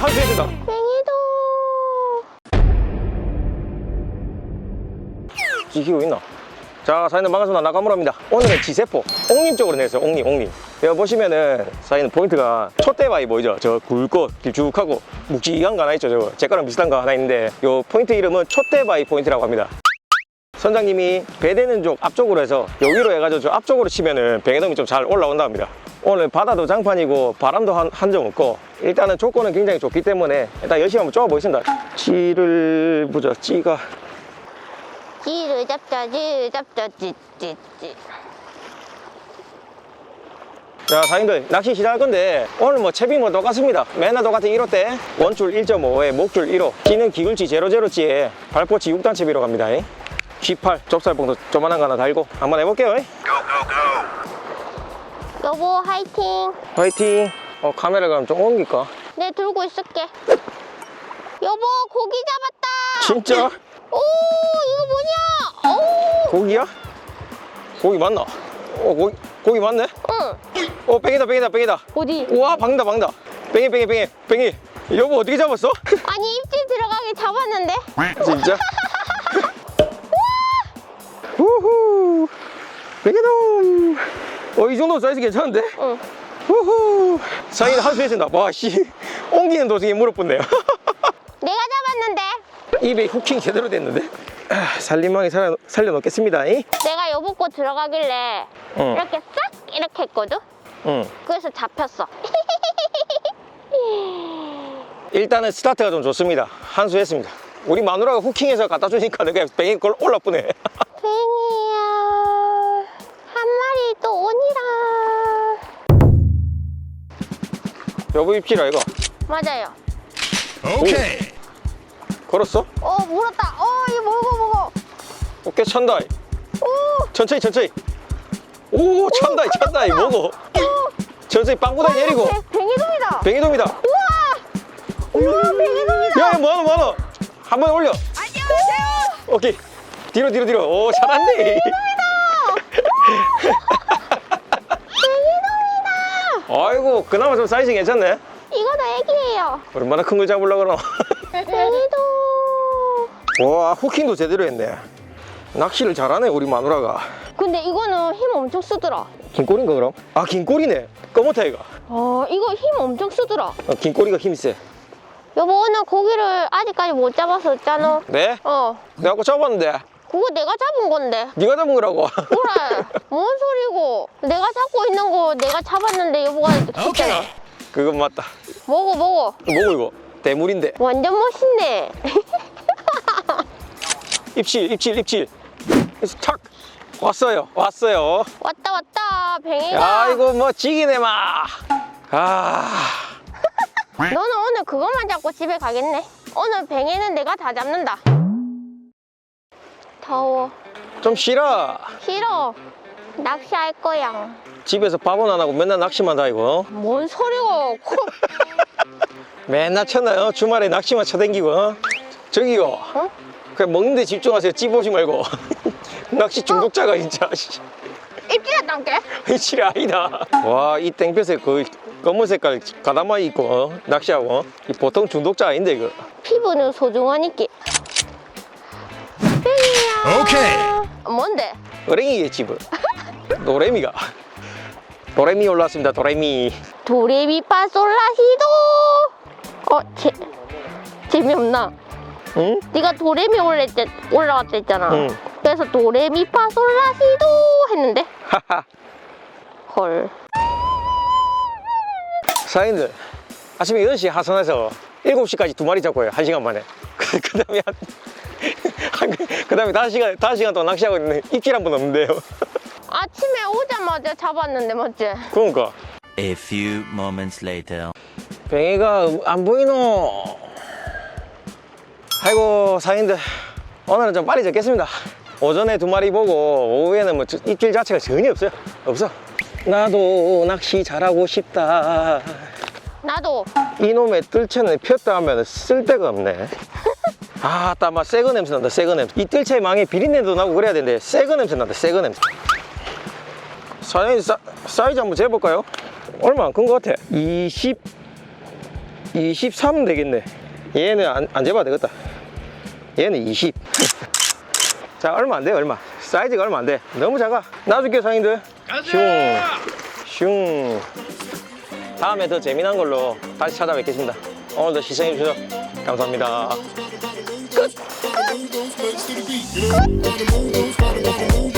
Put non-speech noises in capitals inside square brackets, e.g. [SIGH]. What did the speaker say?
한수 해준다. 뱅이도. 지키고 있나? 자, 사장님 반갑습니다. 나가무라입니다. 오늘은 지세포, 옥림 쪽으로 냈어요. 옥림, 옥림. 여기 보시면은 사장님 포인트가 촛대바위 보이죠? 저 굵고 길쭉하고 묵직한 거 하나 있죠? 저거 제 거랑 비슷한 거 하나 있는데 요 포인트 이름은 촛대바위 포인트라고 합니다. 선장님이 배대는 쪽 앞쪽으로 해서 여기로 해가지고 저 앞쪽으로 치면은 뱅에돔이 좀 잘 올라온다 합니다. 오늘 바다도 장판이고 바람도 한, 한점 없고 일단은 조건은 굉장히 좋기 때문에 일단 열심히 한번 쪼아보겠습니다. 찌를 보자. 찌가 지를 잡자, 지를 잡자, 찌찌찌. 자, 사장님들 낚시 시작할 건데 오늘 뭐 채비 뭐 똑같습니다. 맨날 똑같은 1호대 원줄 1.5에 목줄 1호 찌는 기글치 00찌에 발포치 6단 채비로 갑니다. G8 좁쌀봉도 조만한 거 하나 달고 한번 해볼게요. 여보, 화이팅. 화이팅. 어, 카메라 그럼 좀 옮길까? 내 들고 있을게. 여보, 고기 잡았다. 진짜? [LAUGHS] 오, 이거 뭐냐? 오, 고기야? 고기 맞나? 어, 고기, 고기 맞네? 응. 어, 뺑이다, 뺑이다, 뺑이다. 어디? 우와, 방다, 방다. 뺑이, 뺑이, 뺑이, 뺑이. 여보, 어떻게 잡았어? [LAUGHS] 아니, 입질 들어가게 잡았는데? 진짜? [LAUGHS] 우후 베개돔 어 이 정도 사이즈 괜찮은데? 응. 우후 사이드 한수 했습니다 와 씨 옮기는 도중에 무릎 붓네요 [LAUGHS] 내가 잡았는데? 입에 후킹 제대로 됐는데 아, 살림망에 살려, 살려놓겠습니다 이? 내가 여보 거 들어가길래 응. 이렇게 싹 이렇게 했거든? 응. 그래서 잡혔어. [LAUGHS] 일단은 스타트가 좀 좋습니다 한수 했습니다 우리 마누라가 후킹해서 갖다 주니까 내가 뱅이 걸 올라쁘네 [LAUGHS] 여보 입질아 이거. 맞아요. 오케이. 걸었어? 어, 물었다. 어, 이거 먹어, 먹어. 어깨 찬다. 오, 천천히 천천히. 오 찬다 찬다 이 먹어. 천천히 빵보다 내리고. 뱅- 뱅이돔이다. 뱅이돔이다. 우와, 뱅이돔이다. 야야 뭐하노 뭐하노? 한 번에 올려. 안녕하세요. 오케이. 뒤로 뒤로 뒤로. 오 잘한네 [LAUGHS] 아이고 그나마 좀 사이즈 괜찮네 이거도 애기예요. 얼마나 큰 걸 잡으려고 그러 뱅이돔. [LAUGHS] 와 후킹도 제대로 했네 낚시를 잘하네 우리 마누라가 근데 이거는 힘 엄청 쓰더라. 긴 꼬리인가 그럼? 아 긴 꼬리네 검은타 이가 어, 이거 힘 엄청 쓰더라. 어, 긴 꼬리가 힘이 세 여보, 오늘 고기를 아직까지 못 잡았었잖아. 네? 어, 내가 아까 잡았는데 그거 내가 잡은 건데. 네가 잡은 거라고 그래. 뭔 소리고. 내가 잡고 있는 거 내가 잡았는데 여보가 했잖아. 그건 맞다 먹어, 먹어. 뭐고 이거 대물인데 완전 멋있네. 입질 입질 입질 탁 왔어요 왔어요 왔다, 왔다. 뱅이가. 야 이거 뭐 지기네 마아 [LAUGHS] 너는 오늘 그것만 잡고 집에 가겠네. 오늘 뱅이는 내가 다 잡는다. 더워. 좀 싫어 싫어. 낚시할 거야. 집에서 밥은 안 하고 맨날 낚시만 다니고 뭔 소리고. 코. [LAUGHS] 맨날 어? 주말에 낚시만 쳐댕기고 어? 저기요 어? 그냥 먹는 데 집중하세요 찌보지 말고 [LAUGHS] 낚시 중독자가 진짜 [LAUGHS] 입질했단게? 이칠이 아니다 와 이 땡볕에 그 검은 색깔 가다마 입고 어? 낚시하고 어? 이 보통 중독자 아닌데 이거 피부는 소중하니까. 오케이. 뭔데? 어랭이겠지 뭐 노래미가 도레미 올라왔습니다 도레미 도레미 파솔라시도. 어, 재, 재미없나? 응? 네가 도레미 올랐대, 올라왔댔잖아. 응. 그래서 도레미 파솔라시도 했는데 하하 헐. 사인들 아침에 8시 하선해서 7시까지 두 마리 잡고요 1시간 만에 [LAUGHS] 그, 그 다음에 한, 한, 그 다음에 5시간, 5시간 동안 낚시하고 있는데 입질 한 번 없는데요. [LAUGHS] 아침에 오자마자 잡았는데 맞지? 그러니까. A few moments later. 뱅이가 안 보이노. 아이고 사인들. 오늘은 좀 빨리 잡겠습니다. 오전에 두 마리 보고 오후에는 뭐 저- 입질 자체가 전혀 없어요. 없어. 나도 낚시 잘하고 싶다. 나도. 이놈의 뜰채는 폈다 하면 쓸데가 없네 아, 따마 새거 냄새 난다, 새거 냄새. 이 뜰채 망에 비린내도 나고 그래야 되는데, 새거 냄새 난다, 새거 냄새. 사장님, 사, 사이즈 한번 재볼까요? 얼마 안 큰 것 같아. 20, 23 되겠네. 얘는 안, 안 재봐도 되겠다. 얘는 20. 자, 얼마 안 돼, 얼마. 사이즈가 얼마 안 돼. 너무 작아. 놔줄게요, 상인들. 슝, 슝. 다음에 더 재미난 걸로 다시 찾아뵙겠습니다. 오늘도 시청해주셔서 감사합니다. gotta move those legs to the beat. You know, gotta move gotta gotta move.